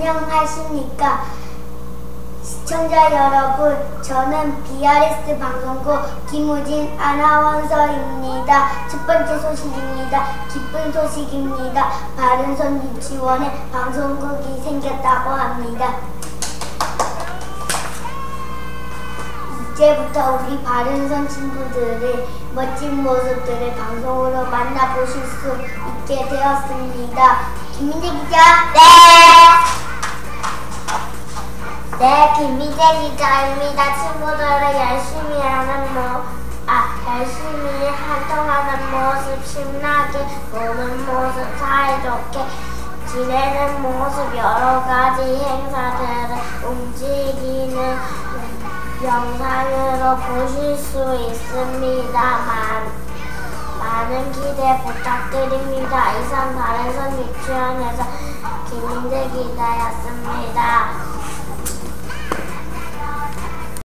안녕하십니까. 시청자 여러분, 저는 BRS 방송국 김우진 아나운서입니다. 첫 번째 소식입니다. 기쁜 소식입니다. 바른선 유치원에 방송국이 생겼다고 합니다. 이제부터 우리 바른선 친구들의 멋진 모습들을 방송으로 만나보실 수 있게 되었습니다. 김민재 기자. 네. 네, 김미재 기자입니다. 친구들을 열심히 하는 모, 아, 열심히 활동하는 모습, 신나게 노는 모습, 사이좋게 지내는 모습, 여러 가지 행사들을 움직이는 영상으로 보실 수 있습니다만 많은 기대 부탁드립니다. 이상 다른선 유치원에서 김민재 기자였습니다.